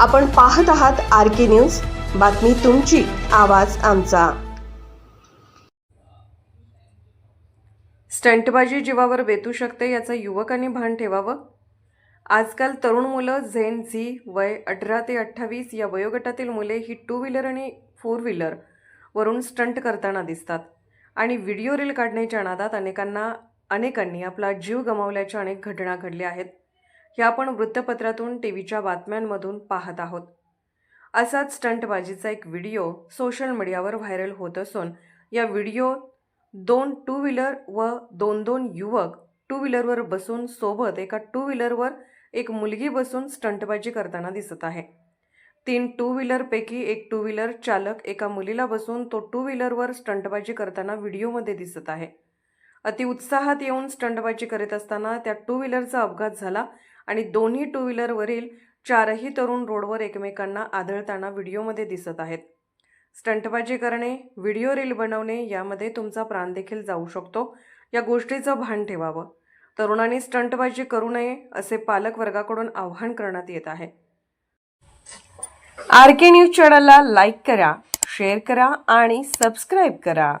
आपण पाहत आहात आर के न्यूज. बातमी तुमची आवाज आमचा. स्टंटबाजी जीवावर बेतू शकते याचं युवकांनी भान ठेवावं? आजकाल तरुण मुलं झेन झी वय अठरा ते अठ्ठावीस या वयोगटातील मुले ही टू व्हीलर आणि फोर व्हीलर वरून स्टंट करताना दिसतात. आणि व्हिडिओ रील काढण्याच्या नादात अनेकांना अनेकांनी आपला जीव गमावल्याच्या अनेक घटना घडल्या आहेत. हे आपण वृत्तपत्रातून टी व्हीच्या बातम्यांमधून पाहत आहोत. असाच स्टंटबाजीचा एक व्हिडिओ सोशल मीडियावर व्हायरल होत असून या व्हिडिओ दोन टू व्हीलर व दोन दोन युवक टू व्हीलरवर बसून सोबत एका टू व्हीलरवर एक मुलगी बसून स्टंटबाजी करताना दिसत आहे. तीन टू व्हीलरपैकी एक टू व्हीलर चालक एका मुलीला बसून तो टू व्हीलरवर स्टंटबाजी करताना व्हिडिओमध्ये दिसत आहे. अतिउत्साहात येऊन स्टंटबाजी करीत असताना त्या टू व्हीलरचा अपघात झाला आणि दोन्ही टू व्हीलरवरील चारही तरुण रोडवर एकमेकांना आदळताना व्हिडिओमध्ये दिसत आहेत. स्टंटबाजी करणे व्हिडिओ रील बनवणे यामध्ये तुमचा प्राण देखील जाऊ शकतो. या गोष्टीचं भान ठेवावं. तरुणांनी स्टंटबाजी करू नये असे पालक वर्गाकडून आवाहन करण्यात येत आहे. आर के न्यूज चॅनलला लाईक करा शेअर करा आणि सबस्क्राईब करा.